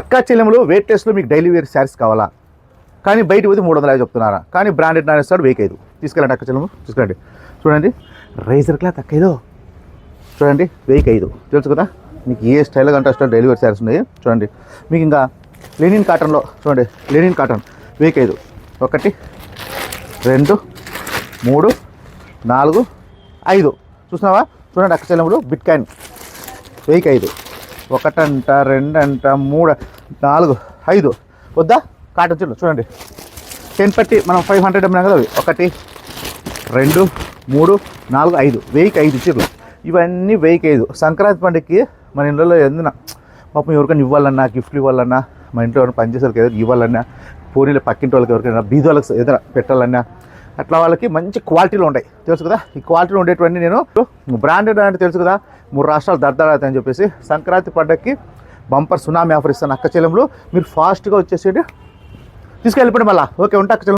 అక్కా చెల్లెములు వెయిట్ టెస్ట్లో మీకు డైలీ వేర్ శారీస్ కావాలా? కానీ బయట పోతే మూడు వందల యాభై చెప్తున్నారా? కానీ బ్రాండెడ్ నాన్ ఇస్తాడు వెయిట్ ఐదు. తీసుకెళ్ళండి అక్క చెల్లెము తీసుకెళ్ళండి. చూడండి రైజర్ క్లాత్ అక్క ఐదు చూడండి వెయిట్ ఐదు. తెలుసు కదా? మీకు ఏ స్టైల్ కంటే స్టైల్ డైలీ వేర్ శారీస్ ఉన్నాయి. చూడండి మీకు ఇంకా లెనిన్ కాటన్లో చూడండి లెనిన్ కాటన్ వెయిట్ ఐదు. ఒకటి రెండు మూడు నాలుగు ఐదు. చూసినావా? చూడండి అక్క చెల్లెములు బిట్ కాయిన్ వెయ్యికి ఐదు. ఒకటంట రెండంట మూడు నాలుగు ఐదు. వద్దా? కాటన్ చీరలు చూడండి. టెన్ పట్టి మనం ఫైవ్ హండ్రెడ్ అమ్మినాం కదా అవి. ఒకటి రెండు మూడు నాలుగు ఐదు. వెయ్యికి ఐదు చీరలు. ఇవన్నీ వెయ్యికి ఐదు. సంక్రాంతి పండుగకి మన ఇంట్లో ఎందున పాపం ఎవరికైనా ఇవ్వాలన్నా గిఫ్ట్లు ఇవ్వాలన్నా మన ఇంట్లో ఎవరైనా పనిచేసేవాళ్ళకి ఏదైనా ఇవ్వాలన్నా పోనీలో పక్కింటి వాళ్ళకి ఎవరికైనా బీద వాళ్ళకి ఏదైనా పెట్టాలన్నా అట్లా వాళ్ళకి మంచి క్వాలిటీలో ఉంటాయి. తెలుసు కదా? ఈ క్వాలిటీలో ఉండేటువంటి నేను బ్రాండెడ్ అంటే తెలుసు కదా? మూడు రాష్ట్రాలు దర్దారవుతాయి అని చెప్పేసి సంక్రాంతి పండగకి బంపర్ సునామీ ఆఫర్ ఇస్తాను అక్క చెల్లెములు మీరు ఫాస్ట్గా వచ్చేసేది తీసుకెళ్ళిపోండి మళ్ళీ. ఓకే ఉంటా అక్క